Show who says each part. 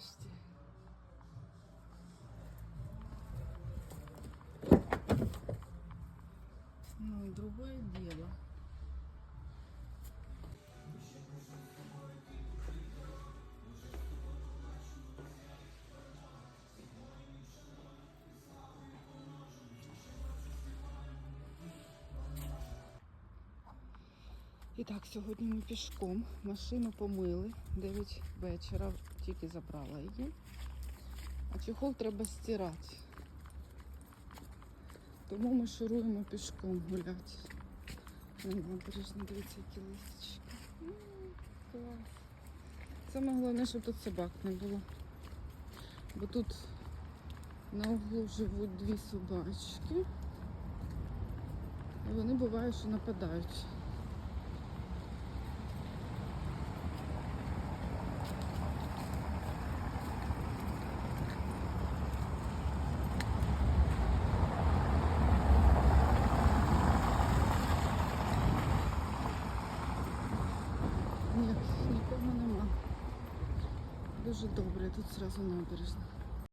Speaker 1: нарешті. Ну і другое діло. І так, сьогодні ми пішком машину помили 9 вечора тільки забрала її. А чехол треба стирати. Тому ми шуруємо пішком гуляти. На набережні, дивіться, які листочки. М, Клас. Саме головне, щоб тут собак не було. Бо тут на углу живуть дві собачки. І вони буває, що нападають. Дуже добре, тут зразу набережна.